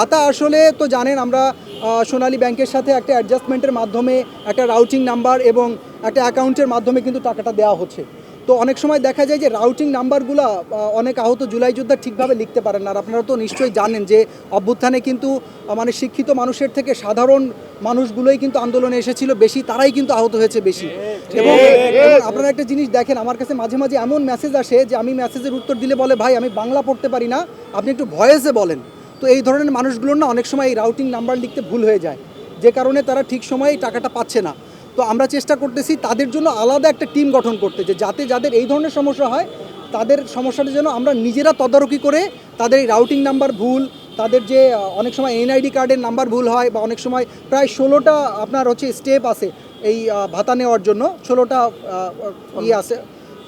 ভাতা আসলে তো জানেন আমরা সোনালী ব্যাংকের সাথে একটা অ্যাডজাস্টমেন্টের মাধ্যমে একটা রাউটিং নাম্বার এবং একটা অ্যাকাউন্টের মাধ্যমে কিন্তু টাকাটা দেওয়া হচ্ছে। তো অনেক সময় দেখা যায় যে রাউটিং নাম্বারগুলো অনেক আহত জুলাই যোদ্ধা ঠিকভাবে লিখতে পারেন না। আর আপনারা তো নিশ্চয়ই জানেন যে অভ্যুত্থানে কিন্তু মানে শিক্ষিত মানুষের থেকে সাধারণ মানুষগুলোই কিন্তু আন্দোলনে এসেছিল, বেশি তারাই কিন্তু আহত হয়েছে বেশি। এবং আপনারা একটা জিনিস দেখেন, আমার কাছে মাঝে মাঝে এমন মেসেজ আসে যে আমি মেসেজের উত্তর দিলে বলে, ভাই, আমি বাংলা পড়তে পারি না, আপনি একটু ভয়েসে বলেন। তো এই ধরনের মানুষগুলোর না অনেক সময় এই রাউটিং নাম্বার লিখতে ভুল হয়ে যায়। যে কারণে তারা ঠিক সময়ে টাকাটা পাচ্ছে না। তো আমরা চেষ্টা করতেছি তাদের জন্য আলাদা একটা টিম গঠন করতে যে যাতে যাদের এই ধরনের সমস্যা হয়, তাদের সমস্যাটা যেন আমরা নিজেরা তদারকি করে তাদের এই রাউটিং নাম্বার ভুল, তাদের যে অনেক সময় এনআইডি কার্ডের নাম্বার ভুল হয় বা অনেক সময় প্রায় ষোলোটা আপনার হচ্ছে স্টেপ আছে এই ভাতা নেওয়ার জন্য। ষোলোটা ইয়ে আছে।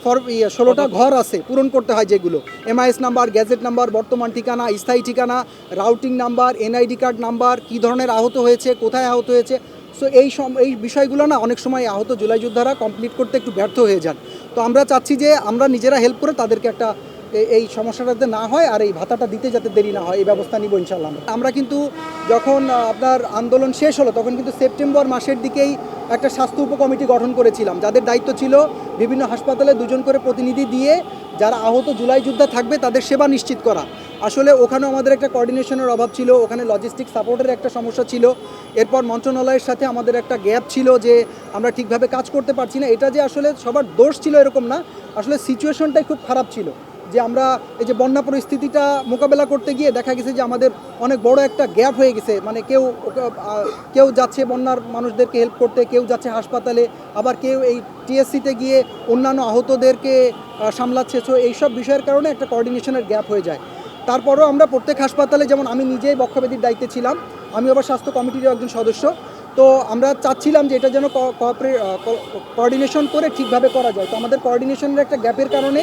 ফর ইয়ে ষোলোটা ঘর। আছে পূরণ করতে হয় যেগুলো। এমআইএস নাম্বার গ্যাজেট নাম্বার বর্তমান ঠিকানা স্থায়ী ঠিকানা routing number NID card number কী ধরনের আহত হয়েছে কোথায় আহত হয়েছে। সো এই সম- এই বিষয়গুলো না অনেক সময় আহত জুলাই যোদ্ধারা কমপ্লিট করতে একটু ব্যর্থ হয়ে যান। তো আমরা চাচ্ছি যে আমরা নিজেরা হেল্প করে তাদেরকে একটা এই সমস্যাটা যাতে না হয় আর এই ভাতাটা দিতে যাতে দেরি না হয়, এই ব্যবস্থা নিব ইনশাল্লাহ আমরা। আমরা কিন্তু যখন আপনার আন্দোলন শেষ হলো, তখন কিন্তু সেপ্টেম্বর মাসের দিকেই একটা স্বাস্থ্য উপকমিটি গঠন করেছিলাম। যাদের দায়িত্ব ছিল বিভিন্ন হাসপাতালে দুজন করে প্রতিনিধি দিয়ে যারা আহত জুলাই যোদ্ধা থাকবে তাদের সেবা নিশ্চিত করা। আসলে ওখানেও আমাদের একটা কোঅর্ডিনেশনের অভাব ছিল, ওখানে লজিস্টিক সাপোর্টের একটা সমস্যা ছিল। এরপর মন্ত্রণালয়ের সাথে আমাদের একটা গ্যাপ ছিল যে আমরা ঠিকভাবে কাজ করতে পারছি না। এটা যে আসলে সবার দোষ ছিল এরকম না, আসলে সিচুয়েশনটাই খুব খারাপ ছিল। যে আমরা এই যে বন্যা পরিস্থিতিটা মোকাবেলা করতে গিয়ে দেখা গেছে যে আমাদের অনেক বড় একটা গ্যাপ হয়ে গেছে। মানে কেউ কেউ যাচ্ছে বন্যার মানুষদেরকে হেল্প করতে, কেউ যাচ্ছে হাসপাতালে, আবার কেউ এই টিএসসিতে গিয়ে অন্যান্য আহতদেরকে সামলাচ্ছে। সো এইসব বিষয়ের কারণে একটা কোঅর্ডিনেশনের গ্যাপ হয়ে যায়। তারপরও আমরা প্রত্যেক হাসপাতালে, যেমন আমি নিজেই বক্ষব্যাধির দায়িত্বে ছিলাম, আমি আবার স্বাস্থ্য কমিটির একজন সদস্য। তো আমরা চাচ্ছিলাম যে এটা যেন কোঅর্ডিনেশন করে ঠিকভাবে করা যায়। তো আমাদের কোঅর্ডিনেশনের একটা গ্যাপের কারণে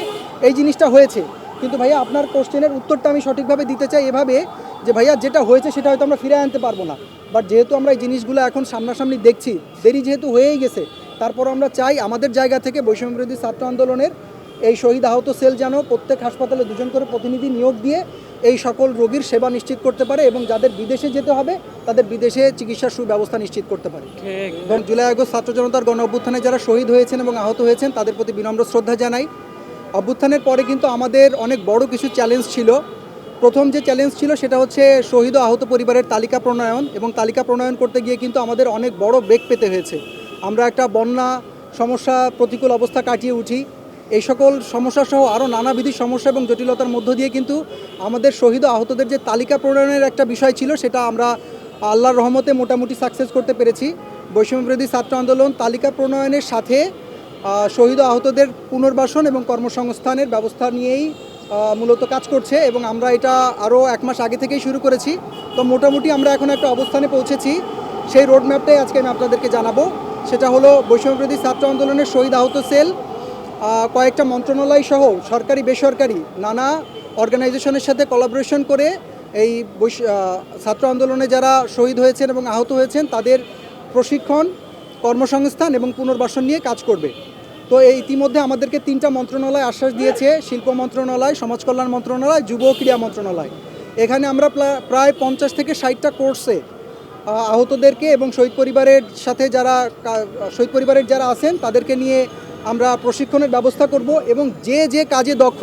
এই জিনিসটা হয়েছে। কিন্তু ভাইয়া, আপনার কোশ্চেনের উত্তরটা আমি সঠিকভাবে দিতে চাই এভাবে যে ভাইয়া, যেটা হয়েছে সেটা হয়তো আমরা ফিরে আনতে পারব না। বাট যেহেতু আমরা এই জিনিসগুলো এখন সামনাসামনি দেখছি, দেরি যেহেতু হয়েই গেছে তারপর আমরা চাই আমাদের জায়গা থেকে বৈষম্য বিরোধী ছাত্র আন্দোলনের এই শহীদ আহত সেল যেন প্রত্যেক হাসপাতালে দুজন করে প্রতিনিধি নিয়োগ দিয়ে এই সকল রোগীর সেবা নিশ্চিত করতে পারে এবং যাদের বিদেশে যেতে হবে, তাদের বিদেশে চিকিৎসার সুব্যবস্থা নিশ্চিত করতে পারে। এবং জুলাই আগস্ট ছাত্র জনতার গণ অভ্যুত্থানে যারা শহীদ হয়েছেন এবং আহত হয়েছেন, তাদের প্রতি বিনম্র শ্রদ্ধা জানাই। অভ্যুত্থানের পরে কিন্তু আমাদের অনেক বড় কিছু চ্যালেঞ্জ ছিল। প্রথম যে চ্যালেঞ্জ ছিল, সেটা হচ্ছে শহীদ ও আহত পরিবারের তালিকা প্রণয়ন এবং তালিকা প্রণয়ন করতে গিয়ে কিন্তু আমাদের অনেক বড় বেগ পেতে হয়েছে। আমরা একটা বন্যা সমস্যা প্রতিকূল অবস্থা কাটিয়ে উঠি। এই সকল সমস্যা সহ আরও নানাবিধি সমস্যা এবং জটিলতার মধ্য দিয়ে কিন্তু আমাদের শহীদ আহতদের যে তালিকা প্রণয়নের একটা বিষয় ছিল, সেটা আমরা আল্লাহর রহমতে মোটামুটি সাকসেস করতে পেরেছি। বৈষম্য বিরোধী ছাত্র আন্দোলন তালিকা প্রণয়নের সাথে শহীদ আহতদের পুনর্বাসন এবং কর্মসংস্থানের ব্যবস্থা নিয়েই মূলত কাজ করছে এবং আমরা এটা আরও এক মাস আগে থেকেই শুরু করেছি। তো মোটামুটি আমরা এখন একটা অবস্থানে পৌঁছেছি। সেই রোড ম্যাপটাই আজকে আমি আপনাদেরকে জানাব। সেটা হলো বৈষম্য বিরোধী ছাত্র আন্দোলনের শহীদ আহত সেল কয়েকটা মন্ত্রণালয় সহ সরকারি, বেসরকারি নানা অর্গানাইজেশনের সাথে কোলাবোরেশন করে এই ছাত্র আন্দোলনে যারা শহীদ হয়েছেন এবং আহত হয়েছেন, তাদের প্রশিক্ষণ, কর্মসংস্থান এবং পুনর্বাসন নিয়ে কাজ করবে। তো এই ইতিমধ্যে আমাদেরকে তিনটা মন্ত্রণালয় আশ্বাস দিয়েছে, শিল্প মন্ত্রণালয়, সমাজ কল্যাণ মন্ত্রণালয়, যুব ক্রীড়া মন্ত্রণালয়। এখানে আমরা প্রায় পঞ্চাশ থেকে ষাটটা কোর্সে আহতদেরকে এবং শহীদ পরিবারের সাথে যারা শহীদ পরিবারের যারা আছেন, তাদেরকে নিয়ে আমরা প্রশিক্ষণের ব্যবস্থা করব এবং যে যে কাজে দক্ষ,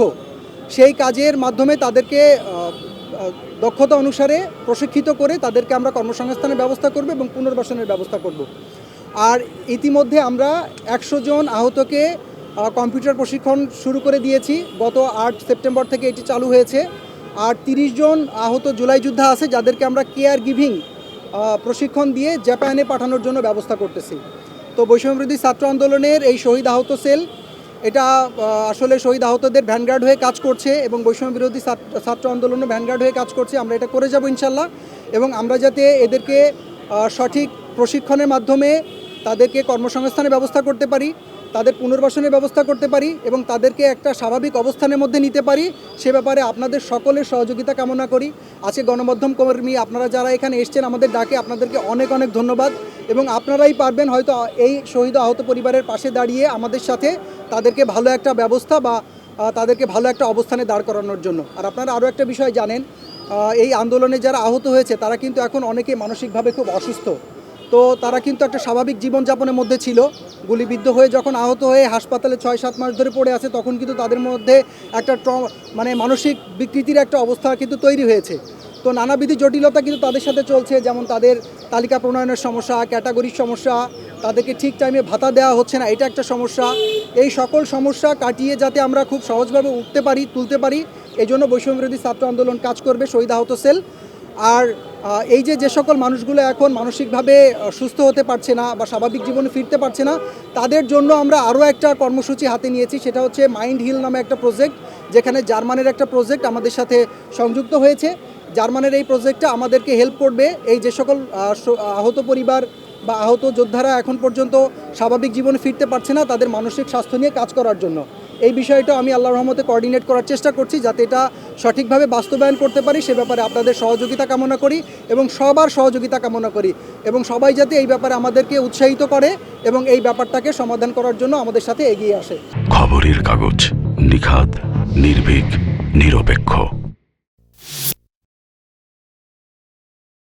সেই কাজের মাধ্যমে তাদেরকে দক্ষতা অনুসারে প্রশিক্ষিত করে তাদেরকে আমরা কর্মসংস্থানের ব্যবস্থা করব এবং পুনর্বাসনের ব্যবস্থা করব। আর ইতিমধ্যে আমরা একশো জন আহতকে কম্পিউটার প্রশিক্ষণ শুরু করে দিয়েছি। গত আট সেপ্টেম্বর থেকে এটি চালু হয়েছে। আর তিরিশ জন আহত জুলাই যোদ্ধা আছে যাদেরকে আমরা কেয়ার গিভিং প্রশিক্ষণ দিয়ে জাপানে পাঠানোর জন্য ব্যবস্থা করতেছি। তো বৈষম্য বিরোধী ছাত্র আন্দোলনের এই শহীদ আহত সেল, এটা আসলে শহীদ আহতদের ভ্যানগার্ড হয়ে কাজ করছে এবং বৈষম্য বিরোধী ছাত্র আন্দোলনও ভ্যানগার্ড হয়ে কাজ করছে। আমরা এটা করে যাব ইনশাল্লাহ এবং আমরা যাতে এদেরকে সঠিক প্রশিক্ষণের মাধ্যমে তাদেরকে কর্মসংস্থানের ব্যবস্থা করতে পারি। তাদের পুনর্বাসনের ব্যবস্থা করতে পারি এবং তাদেরকে একটা স্বাভাবিক অবস্থানের মধ্যে নিতে পারি, সে ব্যাপারে আপনাদের সকলের সহযোগিতা কামনা করি। আজকে গণমাধ্যম কর্মী আপনারা যারা এখানে এসছেন, আমাদের ডাকে আপনাদেরকে অনেক অনেক ধন্যবাদ এবং আপনারাই পারবেন হয়তো এই শহীদ আহত পরিবারের পাশে দাঁড়িয়ে আমাদের সাথে তাদেরকে ভালো একটা ব্যবস্থা বা তাদেরকে ভালো একটা অবস্থানে দাঁড় করানোর জন্য। আর আপনারা আরও একটা বিষয় জানেন এই আন্দোলনে যারা আহত হয়েছে, তারা কিন্তু এখন অনেকে মানসিকভাবে খুব অসুস্থ। তো তারা কিন্তু একটা স্বাভাবিক জীবনযাপনের মধ্যে ছিল। গুলিবিদ্ধ হয়ে যখন আহত হয়ে হাসপাতালে ছয়, সাত মাস ধরে পড়ে আছে, তখন কিন্তু তাদের মধ্যে একটা মানে মানসিক বিকৃতির একটা অবস্থা কিন্তু তৈরি হয়েছে। তো নানাবিধি জটিলতা কিন্তু তাদের সাথে চলছে, যেমন তাদের তালিকা প্রণয়নের সমস্যা, ক্যাটাগরির সমস্যা, তাদেরকে ঠিক টাইমে ভাতা দেওয়া হচ্ছে না, এটা একটা সমস্যা। এই সকল সমস্যা কাটিয়ে যাতে আমরা খুব সহজভাবে উঠতে পারি, তুলতে পারি এই জন্য বৈষম্য বিরোধী ছাত্র আন্দোলন কাজ করবে শহীদ আহত সেল। আর এই যে যে সকল মানুষগুলো এখন মানসিকভাবে সুস্থ হতে পারছে না বা স্বাভাবিক জীবনে ফিরতে পারছে না, তাদের জন্য আমরা আরও একটা কর্মসূচি হাতে নিয়েছি, সেটা হচ্ছে মাইন্ড হিল নামে একটা প্রজেক্ট যেখানে জার্মানের একটা প্রজেক্ট আমাদের সাথে সংযুক্ত হয়েছে। জার্মানের এই প্রজেক্টটা আমাদেরকে হেল্প করবে। এই যে সকল আহত পরিবার বা আহত যোদ্ধারা এখন পর্যন্ত স্বাভাবিক জীবনে ফিরতে পারছে না তাদের মানসিক স্বাস্থ্য নিয়ে কাজ করার জন্য। এই বিষয়টা আমি আল্লাহ রহমতে কোঅর্ডিনেট করার চেষ্টা করছি যাতে এটা সঠিকভাবে বাস্তবায়ন করতে পারি, সে ব্যাপারে আপনাদের সহযোগিতা কামনা করি এবং সবার সহযোগিতা কামনা করি এবং সবাই যাতে এই ব্যাপারে আমাদেরকে উৎসাহিত করে এবং এই ব্যাপারটাকে সমাধান করার জন্য আমাদের সাথে এগিয়ে আসে। খবরের কাগজ নিখাত নির্ভীক, নিরপেক্ষ।